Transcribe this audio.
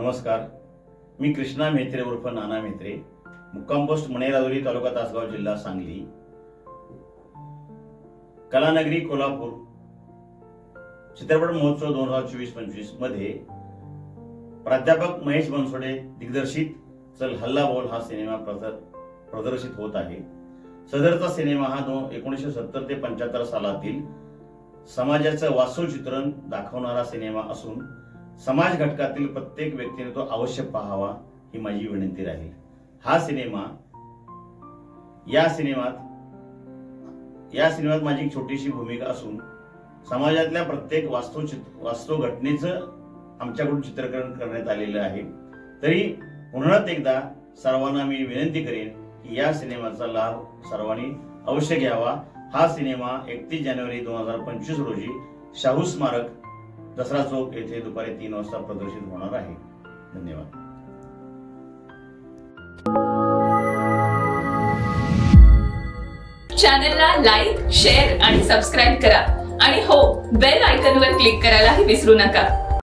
नमस्कार. मी कृष्णा मेत्रे उर्फ नाना मेत्रे मुक्काम पोस्ट मणेराजुरी तालुका तासगाव जिल्हा सांगली. कलानगरी कोल्हापूर. चित्रपट महोत्सव दोन हजार चोवीस पंचवीसमध्ये प्राध्यापक महेश बनसोडे दिग्दर्शित चल हल्ला बोल हा सिनेमा प्रदर्शित होत आहे. सदरचा सिनेमा हा दोन एकोणीसशे सत्तर ते पंच्याहत्तर सालातील समाजाचं वास्तव चित्रण दाखवणारा सिनेमा असून समाज घटकातील प्रत्येक व्यक्तीने तो अवश्य पाहावा ही माझी विनंती राहील. हा सिनेमा या सिनेमात या सिनेमात माझी एक छोटीशी भूमिका असून समाजातल्या प्रत्येक वास्तव चित वास्तव घटनेचं आमच्याकडून चित्रीकरण करण्यात आलेलं आहे. तरी पुन्हा एकदा सर्वांना मी विनंती करेन की या सिनेमाचा लाभ सर्वांनी अवश्य घ्यावा. हा सिनेमा एकतीस जानेवारी दोन हजार पंचवीस रोजी शाहू स्मारक दसरा चौक येथे दुपारी तीन वाजता प्रदर्शित होणार आहे. धन्यवाद. चॅनलला लाईक शेअर आणि सबस्क्राईब करा. आणि हो बेल आयकनवर क्लिक करायलाही विसरू नका.